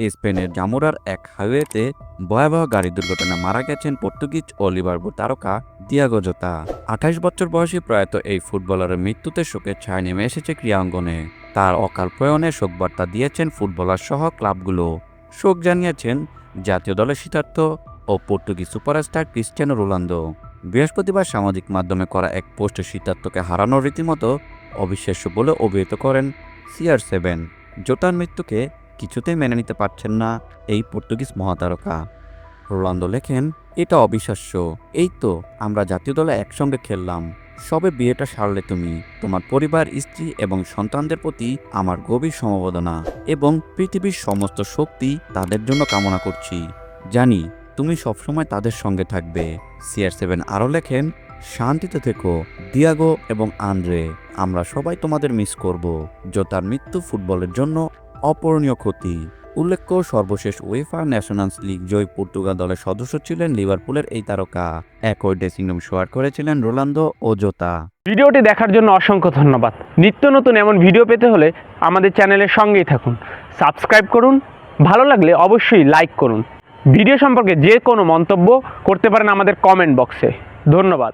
স্পেনের জামুরার এক হাইওয়েতে ভয়াবহ গাড়ি দুর্ঘটনায় মারা গেছেন পর্তুগিজ ও তারকা দিয়াগো জোতা। আঠাশ বছর বয়সী প্রয়াত এই ফুটবলারের মৃত্যুতে শোকের ছায়া নেমে এসেছে ক্রীড়াঙ্গনে। তার অকাল প্রয়াণে শোকবার্তা দিয়েছেন ফুটবলার সহ ক্লাবগুলো। শোক জানিয়েছেন জাতীয় দলের শীতার্থ ও পর্তুগিজ সুপারস্টার ক্রিস্টিয়ানো রোনালদো। বৃহস্পতিবার সামাজিক মাধ্যমে করা এক পোস্টে শীতার্থকে হারানোর রীতিমতো অবিশ্বাস্য বলে অভিহিত করেন সিআর সেভেন। জোতার মৃত্যুকে কিছুতেই মেনে নিতে পারছেন না এই পর্তুগিজ মহাতারকা। রোনালদো লেখেন, এটা অবিশ্বাস্য। এই তো, আমরা জাতীয় দলে একসঙ্গে খেললাম। সবে বিয়েটা সারলে তুমি। তোমার পরিবার, স্ত্রী এবং সন্তানদের প্রতি আমার গভীর সমবেদনা এবং পৃথিবীর সমস্ত শক্তি তাদের জন্য কামনা করছি। জানি, তুমি সবসময় তাদের সঙ্গে থাকবে। সিআর সেভেন আরও লেখেন, শান্তিতে থেকো, দিয়াগো এবং আন্দ্রে, আমরা সবাই তোমাদের মিস করব। জোতার মৃত্যু ফুটবলের জন্য অপূরণীয় ক্ষতি। উল্লেখ্য, সর্বশেষ উয়েফা ন্যাশনালস লিগ জয় পর্তুগাল দলের সদস্য ছিলেন লিভারপুলের এই তারকা। একই ড্রেসিং রুম শেয়ার করেছিলেন রোনালদো ও জোতা ভিডিওটি দেখার জন্য অসংখ্য ধন্যবাদ। নিত্য নতুন এমন ভিডিও পেতে হলে আমাদের চ্যানেলের সঙ্গেই থাকুন। সাবস্ক্রাইব করুন, ভালো লাগলে অবশ্যই লাইক করুন। ভিডিও সম্পর্কে যে কোনো মন্তব্য করতে পারেন আমাদের কমেন্ট বক্সে ধন্যবাদ।